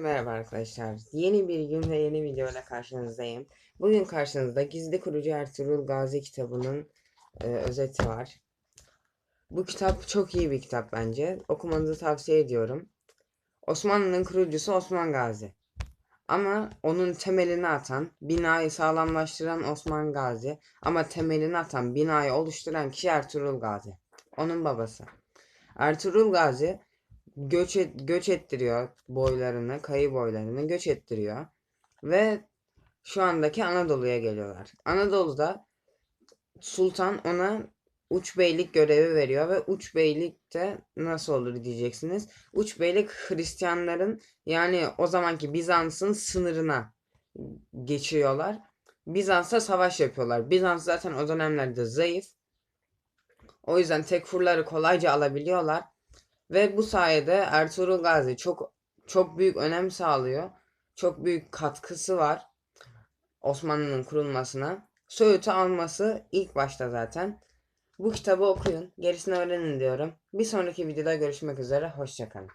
merhaba arkadaşlar. Yeni bir gün ve yeni video ile karşınızdayım. Bugün karşınızda Gizli Kurucu Ertuğrul Gazi kitabının e, özeti var. Bu kitap çok iyi bir kitap bence. Okumanızı tavsiye ediyorum. Osmanlı'nın kurucusu Osman Gazi. Ama onun temelini atan, binayı sağlamlaştıran Osman Gazi. Ama temelini atan, binayı oluşturan kişi Ertuğrul Gazi. Onun babası. Ertuğrul Gazi göç, et, göç ettiriyor boylarını, kayı boylarını göç ettiriyor. Ve şu andaki Anadolu'ya geliyorlar. Anadolu'da Sultan ona uç beylik görevi veriyor ve uç beylik de nasıl olur diyeceksiniz. Uç beylik Hristiyanların yani o zamanki Bizans'ın sınırına geçiyorlar. Bizans'a savaş yapıyorlar. Bizans zaten o dönemlerde zayıf. O yüzden tekfurları kolayca alabiliyorlar. Ve bu sayede Ertuğrul Gazi çok çok büyük önem sağlıyor. Çok büyük katkısı var Osmanlı'nın kurulmasına. Söğüt'ü alması ilk başta zaten. Bu kitabı okuyun. Gerisini öğrenin diyorum. Bir sonraki videoda görüşmek üzere. Hoşçakalın.